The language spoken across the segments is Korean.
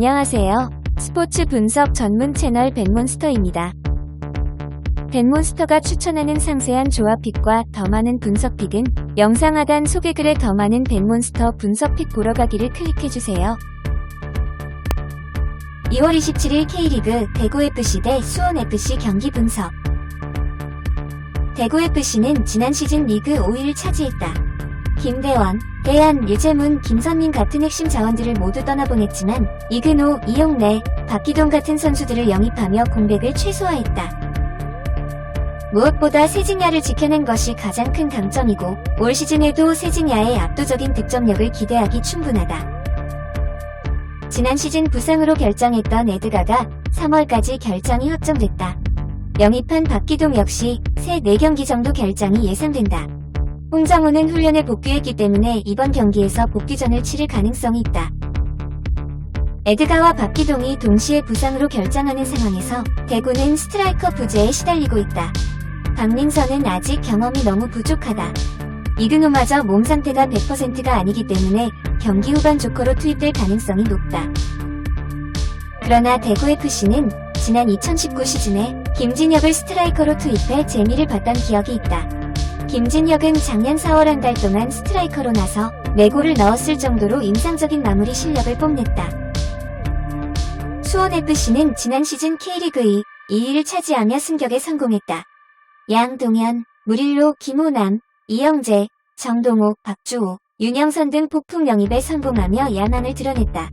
안녕하세요. 스포츠 분석 전문 채널 벤몬스터입니다. 벤몬스터가 추천하는 상세한 조합픽과 더 많은 분석픽은 영상 하단 소개글에 더 많은 벤몬스터 분석픽 보러 가기를 클릭해주세요. 2월 27일 K리그 대구FC 대 수원FC 경기 분석 대구FC는 지난 시즌 리그 5위를 차지했다. 김대원, 대한, 유재문, 김선민 같은 핵심 자원들을 모두 떠나보냈지만 이근호, 이용래, 박기동 같은 선수들을 영입하며 공백을 최소화했다. 무엇보다 세징야를 지켜낸 것이 가장 큰 강점이고 올 시즌에도 세징야의 압도적인 득점력을 기대하기 충분하다. 지난 시즌 부상으로 결정했던 에드가가 3월까지 결정이 확정됐다. 영입한 박기동 역시 새 4경기 정도 결정이 예상된다. 홍정호는 훈련에 복귀했기 때문에 이번 경기에서 복귀전을 치를 가능성이 있다. 에드가와 박기동이 동시에 부상으로 결정하는 상황에서 대구는 스트라이커 부재에 시달리고 있다. 박민선은 아직 경험이 너무 부족하다. 이근호마저 몸 상태가 100%가 아니기 때문에 경기 후반 조커로 투입될 가능성이 높다. 그러나 대구FC는 지난 2019 시즌에 김진혁을 스트라이커로 투입해 재미를 봤던 기억이 있다. 김진혁은 작년 4월 한 달 동안 스트라이커로 나서 4골을 넣었을 정도로 인상적인 마무리 실력을 뽐냈다. 수원FC는 지난 시즌 K리그 2, 2위를 차지하며 승격에 성공했다. 양동현, 무릴로, 김호남, 이영재, 정동호, 박주호, 윤영선 등 폭풍 영입에 성공하며 야망을 드러냈다.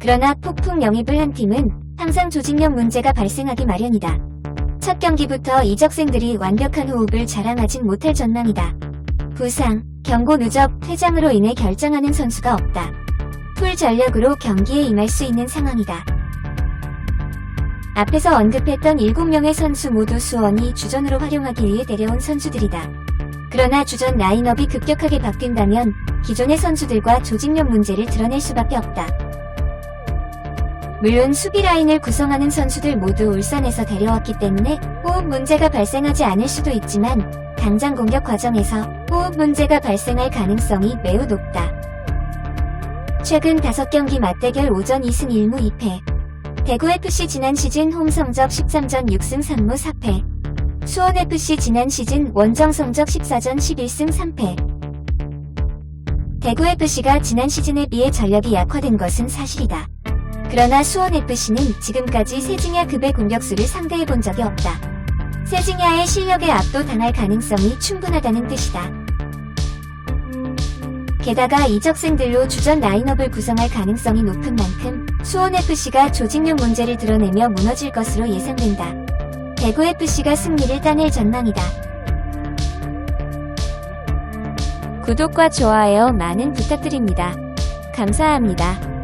그러나 폭풍 영입을 한 팀은 항상 조직력 문제가 발생하기 마련이다. 첫 경기부터 이적생들이 완벽한 호흡을 자랑하진 못할 전망이다. 부상, 경고 누적, 퇴장으로 인해 결정하는 선수가 없다. 풀 전력으로 경기에 임할 수 있는 상황이다. 앞에서 언급했던 7명의 선수 모두 수원이 주전으로 활용하기 위해 데려온 선수들이다. 그러나 주전 라인업이 급격하게 바뀐다면 기존의 선수들과 조직력 문제를 드러낼 수밖에 없다. 물론 수비 라인을 구성하는 선수들 모두 울산에서 데려왔기 때문에 호흡 문제가 발생하지 않을 수도 있지만 당장 공격 과정에서 호흡 문제가 발생할 가능성이 매우 높다. 최근 5경기 맞대결 오전 2승 1무 2패. 대구FC 지난 시즌 홈 성적 13전 6승 3무 4패. 수원FC 지난 시즌 원정 성적 14전 11승 3패. 대구FC가 지난 시즌에 비해 전력이 약화된 것은 사실이다. 그러나 수원FC는 지금까지 세징야 급의 공격수를 상대해 본 적이 없다. 세징야의 실력에 압도당할 가능성이 충분하다는 뜻이다. 게다가 이적생들로 주전 라인업을 구성할 가능성이 높은 만큼 수원FC가 조직력 문제를 드러내며 무너질 것으로 예상된다. 대구FC가 승리를 따낼 전망이다. 구독과 좋아요 많은 부탁드립니다. 감사합니다.